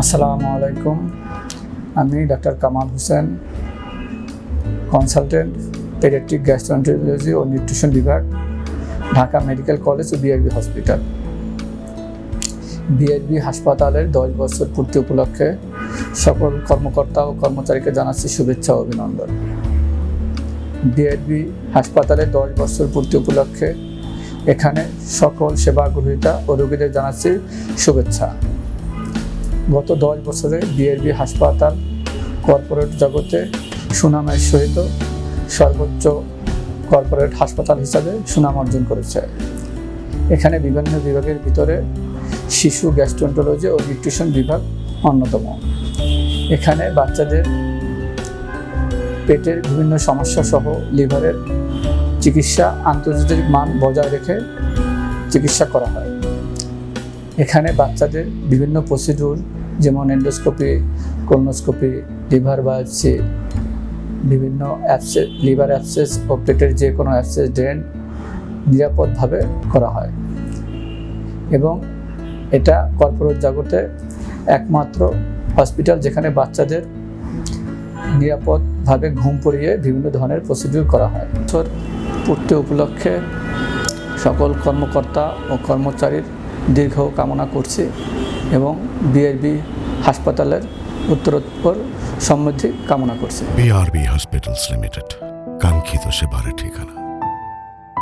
আসসালামু আলাইকুম। আমি doctor Kamal Hossain consultant paediatric gastroenterology ও নিউট্রিশন বিভাগ, ঢাকা মেডিকেল কলেজ ও বিআরবি হসপিটাল বিআরবি হাসপাতালের দশ বছর পূর্তি উপলক্ষে সকল কর্মকর্তা ও কর্মচারীকে জানাচ্ছি শুভেচ্ছা ও অভিনন্দন। বিআরবি হাসপাতালের দশ বছর পূর্তি উপলক্ষে এখানে সকল সেবা গ্রহীতা ও রোগীদের জানাচ্ছি শুভেচ্ছা। গত দশ বছরে বিআরবি হাসপাতাল কর্পোরেট জগতে সুনামের সহিত সর্বোচ্চ কর্পোরেট হাসপাতাল হিসাবে সুনাম অর্জন করেছে। এখানে বিভিন্ন বিভাগের ভিতরে শিশু গ্যাস্ট্রোন্টোলজি ও নিউট্রিশন বিভাগ অন্যতম। এখানে বাচ্চাদের পেটের বিভিন্ন সমস্যা সহ লিভারের চিকিৎসা আন্তর্জাতিক মান বজায় রেখে চিকিৎসা করা হয়। এখানে বাচ্চাদের বিভিন্ন প্রসিডিউর যেমন এন্ডোস্কোপি কোলনোস্কোপি লিভার বায়োপসি বিভিন্ন অ্যাপসে লিভার অ্যাপসেস ও পেটের যে কোনো অ্যাপসেস ড্রেন নিরাপদভাবে করা হয়। এবং এটা কর্পোরেট জগতে একমাত্র হসপিটাল যেখানে বাচ্চাদের নিরাপদভাবে ঘুম পড়িয়ে বিভিন্ন ধরনের প্রসিডিউর করা হয়। পূর্তি উপলক্ষে সকল কর্মকর্তা ও কর্মচারীর দীর্ঘ কামনা করছি এবং বিআরবি হাসপাতালের উত্তরোত্তর সমৃদ্ধি কামনা করছি। বিআরবি হসপিটালস লিমিটেড কাঙ্ক্ষিত সেবার ঠিকানা।